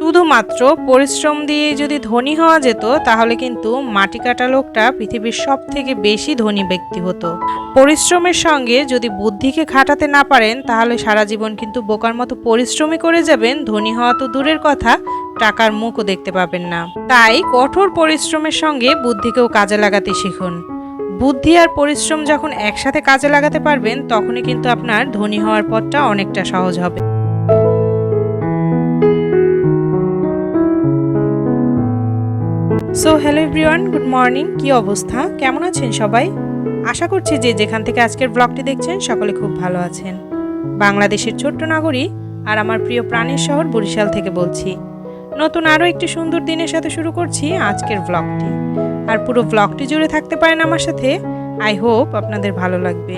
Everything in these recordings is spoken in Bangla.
শুধুমাত্র পরিশ্রম দিয়ে যদি ধনী হওয়া যেত, তাহলে কিন্তু মাটি কাটা লোকটা পৃথিবীর সব থেকে বেশি ধনী ব্যক্তি হতো। পরিশ্রমের সঙ্গে যদি বুদ্ধিকে খাটাতে না পারেন, তাহলে সারা জীবন কিন্তু বোকার মতো পরিশ্রমই করে যাবেন। ধনী হওয়া তো দূরের কথা, টাকার মুখও দেখতে পাবেন না। তাই কঠোর পরিশ্রমের সঙ্গে বুদ্ধিকেও কাজে লাগাতে শিখুন। বুদ্ধি আর পরিশ্রম যখন একসাথে কাজে লাগাতে পারবেন, তখনই কিন্তু আপনার ধনী হওয়ার পথটা অনেকটা সহজ হবে। So hello everyone good morning কি অবস্থা? কেমন আছেন সবাই? আশা করছি যে যেখান থেকে আজকের ব্লগটি দেখছেন, সকলে খুব ভালো আছেন। বাংলাদেশের ছোট্ট নাগরী আর আমার প্রিয় প্রাণের শহর বরিশাল থেকে বলছি। নতুন আরও একটি সুন্দর দিনের সাথে শুরু করছি আজকের ব্লগটি আর পুরো ব্লগটি জুড়ে থাকতে পারেন আমার সাথে। আই হোপ আপনাদের ভালো লাগবে।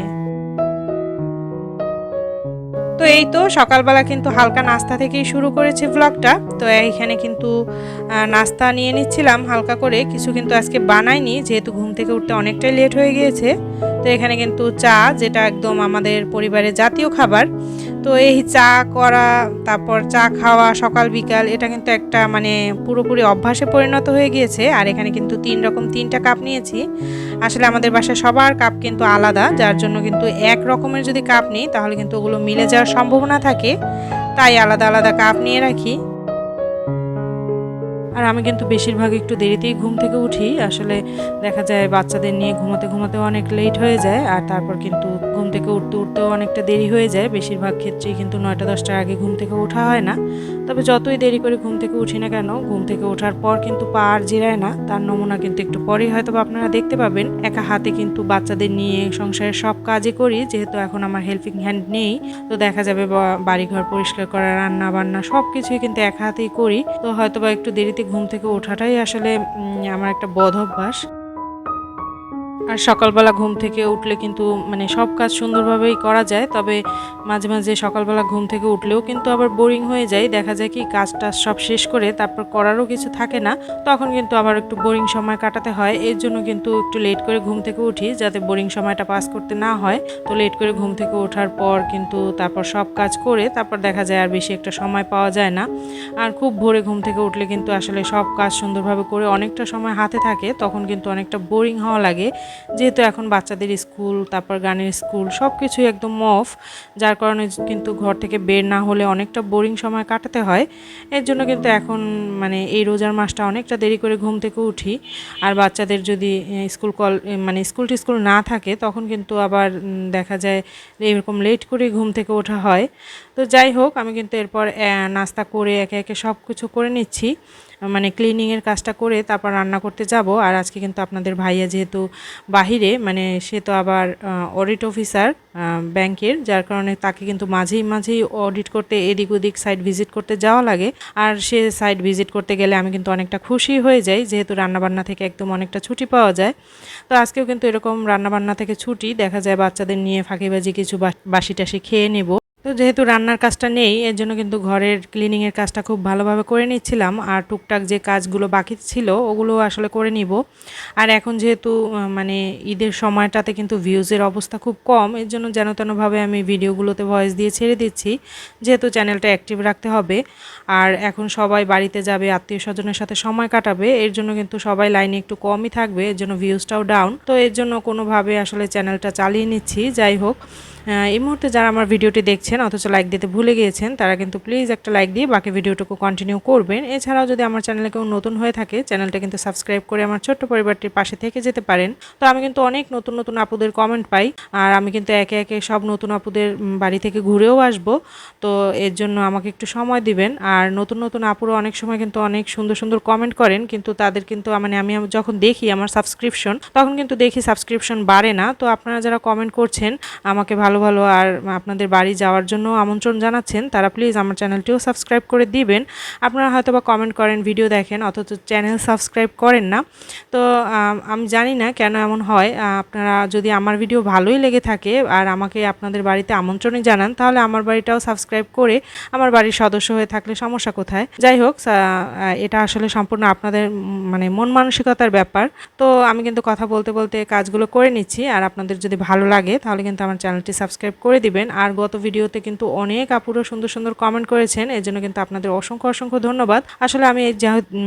তো এই তো সকালবেলা কিন্তু হালকা নাস্তা থেকেই শুরু করেছি ব্লগটা তো এইখানে কিন্তু নাস্তা নিয়ে নিচ্ছিলাম হালকা করে। কিছু কিন্তু আজকে বানাইনি, যেহেতু ঘুম থেকে উঠতে অনেকটাই লেট হয়ে গিয়েছে। তো এখানে কিন্তু চা, যেটা একদম আমাদের পরিবারের জাতীয় খাবার। তো এই চা করা, তারপর চা খাওয়া, সকাল, বিকাল, এটা কিন্তু একটা মানে পুরোপুরি অভ্যাসে পরিণত হয়ে গিয়েছে। আর এখানে কিন্তু তিন রকম, তিনটা কাপ নিয়েছি। আসলে আমাদের বাসায় সবার কাপ কিন্তু আলাদা, যার জন্য কিন্তু এক রকমের যদি কাপ নিই, তাহলে কিন্তু ওগুলো মিলে যাওয়ার সম্ভাবনা থাকে। তাই আলাদা আলাদা কাপ নিয়ে রাখি। আর আমি কিন্তু বেশিরভাগ একটু দেরিতেই ঘুম থেকে উঠি। আসলে দেখা যায় বাচ্চাদের নিয়ে ঘুমাতে ঘুমাতে অনেক লেট হয়ে যায় আর তারপর কিন্তু ঘুম থেকে উঠতে উঠতেও অনেকটা দেরি হয়ে যায়। বেশিরভাগ ক্ষেত্রেই কিন্তু নয়টা দশটার আগে ঘুম থেকে ওঠা হয় না। তবে যতই দেরি করে ঘুম থেকে উঠি না কেন, ঘুম থেকে ওঠার পর কিন্তু পা আর জিরায় না। তার নমুনা কিন্তু একটু পরেই হয়তো আপনারা দেখতে পাবেন। একা হাতে কিন্তু বাচ্চাদের নিয়ে সংসারের সব কাজই করি, যেহেতু এখন আমার হেল্পিং হ্যান্ড নেই। তো দেখা যাবে বাড়িঘর পরিষ্কার করা রান্না বান্না সব কিছুই কিন্তু এক হাতেই করি। তো হয়তো বা একটু দেরিতে ঘুম থেকে ওঠাটাই আসলে আমার একটা বধ অভ্যাস। আর সকালবেলা ঘুম থেকে উঠলে কিন্তু মানে সব কাজ সুন্দরভাবেই করা যায়, তবে মাঝে মাঝে সকালবেলা ঘুম থেকে উঠলেও কিন্তু আবার বোরিং হয়ে যায়। দেখা যায় কি কাজটা সব শেষ করে তারপর করারও কিছু থাকে না, তখন কিন্তু আবার একটু বোরিং সময় কাটাতে হয়। এর জন্য কিন্তু একটু লেট করে ঘুম থেকে উঠি, যাতে বোরিং সময়টা পাস করতে না হয়। তো লেট করে ঘুম থেকে ওঠার পর কিন্তু তারপর সব কাজ করে তারপর দেখা যায় আর বেশি একটা সময় পাওয়া যায় না। আর খুব ভোরে ঘুম থেকে উঠলে কিন্তু আসলে সব কাজ সুন্দরভাবে করে অনেকটা সময় হাতে থাকে, তখন কিন্তু অনেকটা বোরিং হওয়া লাগে। যেহেতু এখন বাচ্চাদের স্কুল, তারপর গানের স্কুল সব কিছুই একদম অফ যার কারণে কিন্তু ঘর থেকে বের না হলে অনেকটা বোরিং সময় কাটাতে হয়। এর জন্য কিন্তু এখন মানে এই রোজার মাসটা অনেকটা দেরি করে ঘুম থেকে উঠি। আর বাচ্চাদের যদি স্কুল কল মানে স্কুল টিস্কুল না থাকে, তখন কিন্তু আবার দেখা যায় এরকম লেট করে ঘুম থেকে ওঠা হয়। তো যাই হোক, আমি কিন্তু এরপর নাস্তা করে একে একে সব কিছু করে নিচ্ছি। মানে ক্লিনিংয়ের কাজটা করে তারপর রান্না করতে যাব। আর আজকে কিন্তু আপনাদের ভাইয়া যেহেতু বাহিরে মানে সে তো আবার অডিট অফিসার ব্যাংকের, যার কারণে তাকে কিন্তু মাঝেই মাঝেই অডিট করতে, এদিক ওদিক সাইট ভিজিট করতে যাওয়া লাগে। আর সে সাইট ভিজিট করতে গেলে আমি কিন্তু অনেকটা খুশি হয়ে যাই, যেহেতু রান্নাবান্না থেকে একদম অনেকটা ছুটি পাওয়া যায়। তো আজকেও কিন্তু এরকম রান্নাবান্না থেকে ছুটি, দেখা যায় বাচ্চাদের নিয়ে ফাঁকিবাজি কিছু বাসি টাসি খেয়ে নেব। তো যেহেতু রান্নার কাজটা নেই, এর জন্য কিন্তু ঘরের ক্লিনিংয়ের কাজটা খুব ভালোভাবে করে নিচ্ছিলাম। আর টুকটাক যে কাজগুলো বাকি ছিল, ওগুলো আসলে করে নিব। আর এখন যেহেতু মানে ঈদের সময়টাতে কিন্তু ভিউজের অবস্থা খুব কম, এর জন্য যেন তেনভাবে আমি ভিডিওগুলোতে ভয়েস দিয়ে ছেড়ে দিচ্ছি, যেহেতু চ্যানেলটা অ্যাক্টিভ রাখতে হবে। আর এখন সবাই বাড়িতে যাবে আত্মীয় স্বজনের সাথে সময় কাটাবে, এর জন্য কিন্তু সবাই লাইনে একটু কমই থাকবে, এর জন্য ভিউজটাও ডাউন তো এর জন্য কোনোভাবে আসলে চ্যানেলটা চালিয়ে নিচ্ছি, যাই হোক। এই মুহূর্তে যারা আমার ভিডিওটি দেখছেন, অথচ লাইক দিতে ভুলে গিয়েছেন, তারা কিন্তু প্লিজ একটা লাইক দিয়ে বাকি ভিডিওটুকু কন্টিনিউ করবেন। এছাড়াও যদি আমার চ্যানেলে কেউ নতুন হয়ে থাকে চ্যানেলটা কিন্তু সাবস্ক্রাইব করে আমার ছোট্ট পরিবারটির পাশে থেকে যেতে পারেন। তো আমি কিন্তু অনেক নতুন নতুন আপুদের কমেন্ট পাই, আর আমি কিন্তু একে একে সব নতুন আপুদের বাড়ি থেকে ঘুরেও আসব। তো এর জন্য আমাকে একটু সময় দিবেন, আর নতুন নতুন আপুরও অনেক সময় কিন্তু অনেক সুন্দর সুন্দর কমেন্ট করেন, কিন্তু তাদের কিন্তু মানে আমি যখন দেখি আমার সাবস্ক্রিপশন তখন কিন্তু দেখি সাবস্ক্রিপশন বাড়ে না। তো আপনারা যারা কমেন্ট করছেন, আমাকে ভালো ভালো আর আপনাদের বাড়ি যাওয়ার জন্য আমন্ত্রণ জানাচ্ছেন, তারা প্লিজ আমার চ্যানেলটিও সাবস্ক্রাইব করে দিবেন। আপনারা হয়তো বা কমেন্ট করেন ভিডিও দেখেন, অথচ চ্যানেল সাবস্ক্রাইব করেন না। তো, আমি জানি না কেন এমন হয়। আপনারা যদি আমার ভিডিও ভালোই লেগে থাকে আর আমাকে আপনাদের বাড়িতে আমন্ত্রণই জানান, তাহলে আমার বাড়িটাও সাবস্ক্রাইব করে আমার বাড়ির সদস্য হয়ে থাকলে সমস্যা কোথায়? যাই হোক এটা আসলে সম্পূর্ণ আপনাদের মানে মন মানসিকতার ব্যাপার। তো, আমি কিন্তু কথা বলতে বলতে কাজগুলো করে নিচ্ছি। আর আপনাদের যদি ভালো লাগে, তাহলে কিন্তু আমার চ্যানেলটি সাবস্ক্রাইব করে দিবেন। আর গত ভিডিওতে কিন্তু অনেক আপুরো সুন্দর সুন্দর কমেন্ট করেছেন এর জন্য কিন্তু আপনাদের অসংখ্য অসংখ্য ধন্যবাদ। আসলে আমি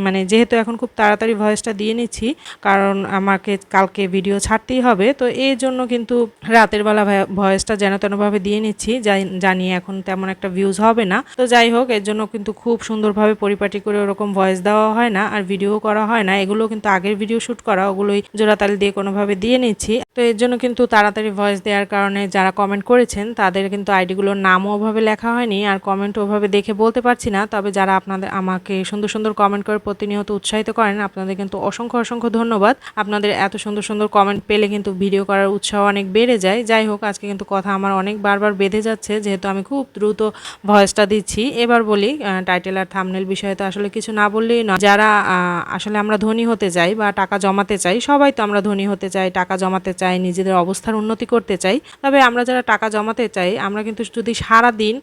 মানে যেহেতু এখন খুব তাড়াতাড়ি ভয়েসটা দিয়ে নিচ্ছি, কারণ আমাকে কালকে ভিডিও ছাড়তেই হবে, তো এই জন্য কিন্তু রাতের বেলা ভয়- ভয়েসটা যেন তেনভাবে দিয়ে নিচ্ছি জানি- জানি এখন তেমন একটা ভিউজ হবে না। তো যাই হোক, এর জন্য কিন্তু খুব সুন্দরভাবে পরিপাটি করে ওরকম ভয়েস দেওয়া হয় না, আর ভিডিও করা হয় না। এগুলো কিন্তু আগের ভিডিও শ্যুট করা, ওগুলোই জোড়াতালি দিয়ে কোনোভাবে দিয়ে নিচ্ছি। তো এর জন্য কিন্তু তাড়াতাড়ি ভয়েস দেওয়ার কারণে যারা কমেন্ট করেছেন, তাদের কিন্তু আইডিগুলোর নামও ওভাবে লেখা হয়নি আর কমেন্ট ওভাবে দেখে বলতে পারছি না। তবে যারা আপনাদের, আমাকে সুন্দর সুন্দর কমেন্ট করে প্রতিনিয়ত উৎসাহিত করেন, আপনাদের কিন্তু অসংখ্য অসংখ্য ধন্যবাদ। আপনাদের এত সুন্দর সুন্দর কমেন্ট পেলে কিন্তু ভিডিও করার উৎসাহ অনেক বেড়ে যায়। যাই হোক, আজকে কিন্তু কথা আমার অনেক বারবার বেঁধে যাচ্ছে, যেহেতু আমি খুব দ্রুত ভয়েসটা দিচ্ছি। এবার বলি টাইটেল আর থামনেল বিষয়ে তো আসলে কিছু না বললেই নয়। যারা আসলে আমরা ধনী হতে চাই বা টাকা জমাতে চাই, সবাই তো আমরা ধনী হতে চাই, টাকা জমাতে চাই, নিজেদের অবস্থার উন্নতি করতে চাই। তবে আমরা যারা টাকা জমাতে চাই আমরা কিন্তু যদি সারা দিন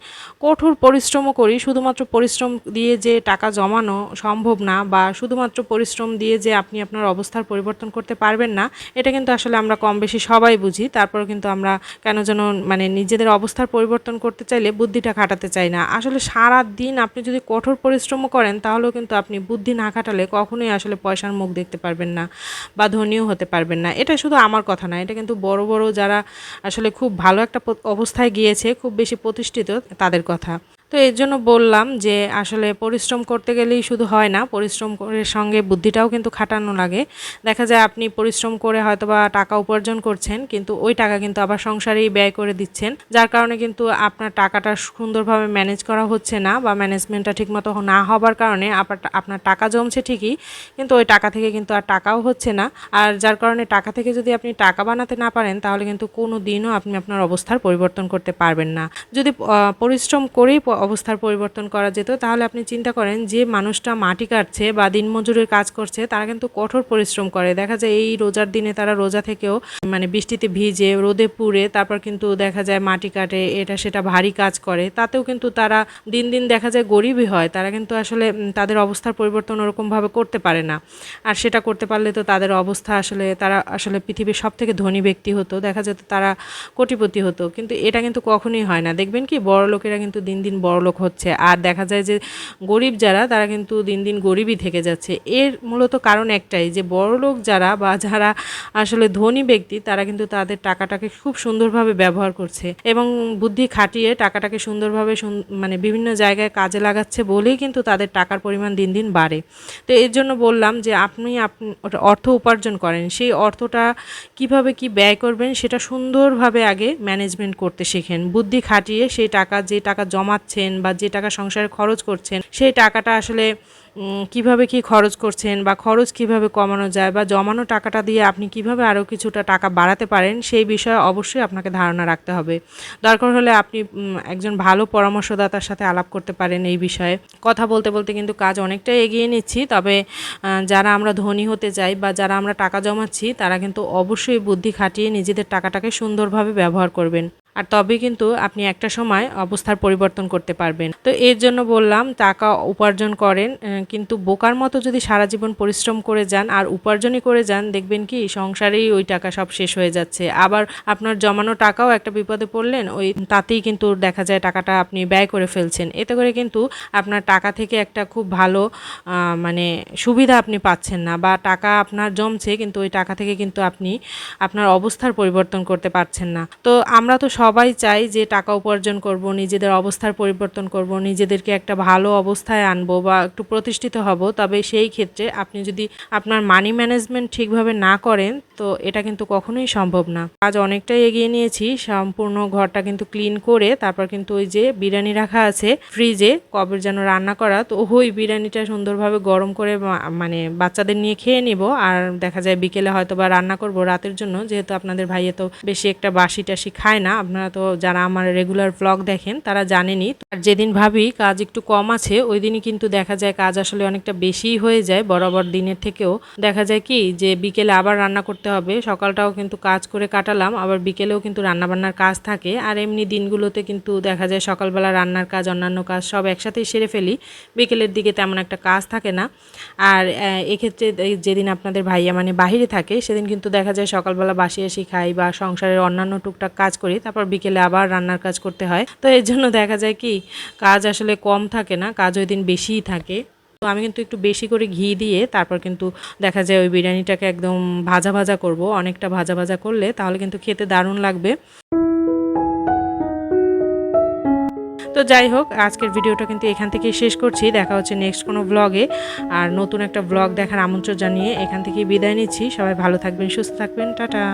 কঠোর পরিশ্রমও করি, শুধুমাত্র পরিশ্রম দিয়ে যে টাকা জমানো সম্ভব না বা শুধুমাত্র পরিশ্রম দিয়ে যে আপনি আপনার অবস্থার পরিবর্তন করতে পারবেন না, এটা কিন্তু আসলে আমরা কম বেশি সবাই বুঝি। তারপর কিন্তু আমরা কেন যেন মানে নিজেদের অবস্থার পরিবর্তন করতে চাইলে বুদ্ধিটা খাটাতে চাই না। আসলে সারা দিন আপনি যদি কঠোর পরিশ্রমও করেন, তাহলেও কিন্তু আপনি বুদ্ধি না খাটালে কখনোই আসলে পয়সার মুখ দেখতে পারবেন না বা ধনীও হতে পারবেন না। এটা শুধু আমার কথা না, এটা কিন্তু বড় বড় যারা আসলে খুব ভালো একটা অবস্থায় গিয়েছে খুব বেশি প্রতিষ্ঠিত তাদের কথা। তো এর জন্য বললাম যে আসলে পরিশ্রম করতে গেলেই শুধু হয় না, পরিশ্রম করে সঙ্গে বুদ্ধিটাও কিন্তু খাটানো লাগে। দেখা যায় আপনি পরিশ্রম করে হয়তো বা টাকা উপার্জন করছেন, কিন্তু ওই টাকা কিন্তু আবার সংসারেই ব্যয় করে দিচ্ছেন, যার কারণে কিন্তু আপনার টাকাটা সুন্দরভাবে ম্যানেজ করা হচ্ছে না বা ম্যানেজমেন্টটা ঠিকমতো না হবার কারণে আপনার টাকা জমছে ঠিকই, কিন্তু ওই টাকা থেকে কিন্তু আর টাকাও হচ্ছে না। আর যার কারণে টাকা থেকে যদি আপনি টাকা বানাতে না পারেন, তাহলে কিন্তু কোনো দিনও আপনি আপনার অবস্থার পরিবর্তন করতে পারবেন না। যদি পরিশ্রম করেই অবস্থার পরিবর্তন করা যেত, তাহলে আপনি চিন্তা করেন যে মানুষটা মাটি কাটছে বা দিনমজুরের কাজ করছে, তারা কিন্তু কঠোর পরিশ্রম করে। দেখা যায় এই রোজার দিনে তারা রোজা থেকেও মানে বৃষ্টিতে ভিজে, রোদে পুড়ে, তারপর কিন্তু দেখা যায় মাটি কাটে, এটা সেটা ভারী কাজ করে। তাতেও কিন্তু তারা দিন দিন দেখা যায় গরিবই হয়, তারা কিন্তু আসলে তাদের অবস্থার পরিবর্তন ওরকমভাবে করতে পারে না। আর সেটা করতে পারলে তো তাদের অবস্থা আসলে, তারা আসলে পৃথিবীর সব থেকে ধনী ব্যক্তি হতো, দেখা যেত তারা কোটিপতি হতো। কিন্তু এটা কিন্তু কখনোই হয় না। দেখবেন কি বড় লোকেরা কিন্তু দিন দিন বড় লোক হচ্ছে। আর দেখা যায় যে গরিব যারা, তারা কিন্তু দিন দিন গরিবই থেকে যাচ্ছে। এর মূলত কারণ একটাই যে বড় লোক যারা বা যারা আসলে ধনী ব্যক্তি, তারা কিন্তু তাদের টাকাটাকে খুব সুন্দরভাবে ব্যবহার করছে এবং বুদ্ধি খাটিয়ে টাকাটাকে সুন্দরভাবে সুন- মানে বিভিন্ন জায়গায় কাজে লাগাচ্ছে বলেই কিন্তু তাদের টাকার পরিমাণ দিন দিন বাড়ে। তো এর জন্য বললাম যে আপনি অর্থ উপার্জন করেন। সেই অর্থটা কীভাবে কি ব্যয় করবেন, সেটা সুন্দরভাবে আগে ম্যানেজমেন্ট করতে শেখেন। বুদ্ধি খাটিয়ে সেই টাকা, যে টাকা জমাচ্ছেন বা যে টাকা সংসারে খরচ করছেন, সেই টাকাটা আসলে কীভাবে কি খরচ করছেন বা খরচ কীভাবে কমানো যায় বা জমানো টাকাটা দিয়ে আপনি কীভাবে আরও কিছুটা টাকা বাড়াতে পারেন, সেই বিষয়ে অবশ্যই আপনাকে ধারণা রাখতে হবে। দরকার হলে আপনি একজন ভালো পরামর্শদাতার সাথে আলাপ করতে পারেন এই বিষয়ে। কথা বলতে বলতে কিন্তু কাজ অনেকটাই এগিয়ে নিচ্ছি, তবে যারা আমরা ধনী হতে চাই বা যারা আমরা টাকা জমাচ্ছি, তারা কিন্তু অবশ্যই বুদ্ধি খাটিয়ে নিজেদের টাকাটাকে সুন্দরভাবে ব্যবহার করবেন। আর তবে কিন্তু আপনি একটা সময় অবস্থার পরিবর্তন করতে পারবেন। তো এর জন্য বললাম, টাকা উপার্জন করেন কিন্তু বোকার মতো যদি সারা জীবন পরিশ্রম করে যান আর উপার্জনই করে যান, দেখবেন কি সংসারেই ওই টাকা সব শেষ হয়ে যাচ্ছে। আবার আপনার জমানো টাকাও একটা বিপদে পড়লেন, ওই তাতেই কিন্তু দেখা যায় টাকাটা আপনি ব্যয় করে ফেলছেন। এতে করে কিন্তু আপনার টাকা থেকে একটা খুব ভালো মানে সুবিধা আপনি পাচ্ছেন না বা টাকা আপনার জমছে, কিন্তু ওই টাকা থেকে কিন্তু আপনি আপনার অবস্থার পরিবর্তন করতে পারছেন না। তো আমরা তো সবাই চাই যে টাকা উপার্জন করব, নিজেদের অবস্থার পরিবর্তন করব, নিজেদেরকে একটা ভালো অবস্থায় আনব বা একটু প্রতিষ্ঠিত হব। তবে সেই ক্ষেত্রে আপনি যদি আপনার মানি ম্যানেজমেন্ট ঠিকভাবে না করেন, তো এটা কিন্তু কখনোই সম্ভব না। আজ অনেকটাই এগিয়ে নিয়েছি, সম্পূর্ণ ঘরটা কিন্তু ক্লিন করে, তারপর কিন্তু ওই যে বিরিয়ানি রাখা আছে ফ্রিজে কবে যেন রান্না করা, তো ওই বিরিয়ানিটা সুন্দরভাবে গরম করে মানে বাচ্চাদের নিয়ে খেয়ে নিব। আর দেখা যায় বিকেলে হয়তো বা রান্না করব রাতের জন্য, যেহেতু আপনাদের ভাইয়ে তো বেশি একটা বাসি টাসি খায় না আপনারা তো যারা আমার রেগুলার ব্লগ দেখেন, তারা জানেনি আর যেদিন ভাবি কাজ একটু কম আছে, ওই দিনই কিন্তু দেখা যায় কাজ আসলে অনেকটা বেশিই হয়ে যায়, বরাবর দিনের থেকেও। দেখা যায় কি যে বিকেলে আবার রান্না করতে হবে, সকালটাও কিন্তু কাজ করে কাটালাম, আবার বিকেলেও কিন্তু রান্নাবান্নার কাজ থাকে। আর এমনি দিনগুলোতে কিন্তু দেখা যায় সকালবেলা রান্নার কাজ, অন্যান্য কাজ সব একসাথেই সেরে ফেলি। বিকেলের দিকে তেমন একটা কাজ থাকে না। আর এক্ষেত্রে যেদিন আপনাদের ভাইয়া মানে বাহিরে থাকে, সেদিন কিন্তু দেখা যায় সকালবেলা বাসি আসি খাই বা সংসারের অন্যান্য টুকটাক কাজ করি, তারপর বিকেলে আবার রান্নার কাজ করতে হয়। তো এর জন্য দেখা যায় কি, কাজ আসলে কম থাকে না, কাজ ওই দিন বেশিই থাকে। তো আমি কিন্তু একটু বেশি করে ঘি দিয়ে তারপর কিন্তু দেখা যায় ওই বিরিয়ানিটাকে একদম ভাজা ভাজা করব, অনেকটা ভাজা ভাজা করলে তাহলে কিন্তু খেতে দারুণ লাগবে। তো যাই হোক, আজকের ভিডিওটা কিন্তু এখান থেকেই শেষ করছি। দেখা হচ্ছে নেক্সট কোনো ব্লগে আর নতুন একটা ব্লগ দেখার আমন্ত্রণ জানিয়ে এখান থেকেই বিদায় নিচ্ছি। সবাই ভালো থাকবেন, সুস্থ থাকবেন। টাটা!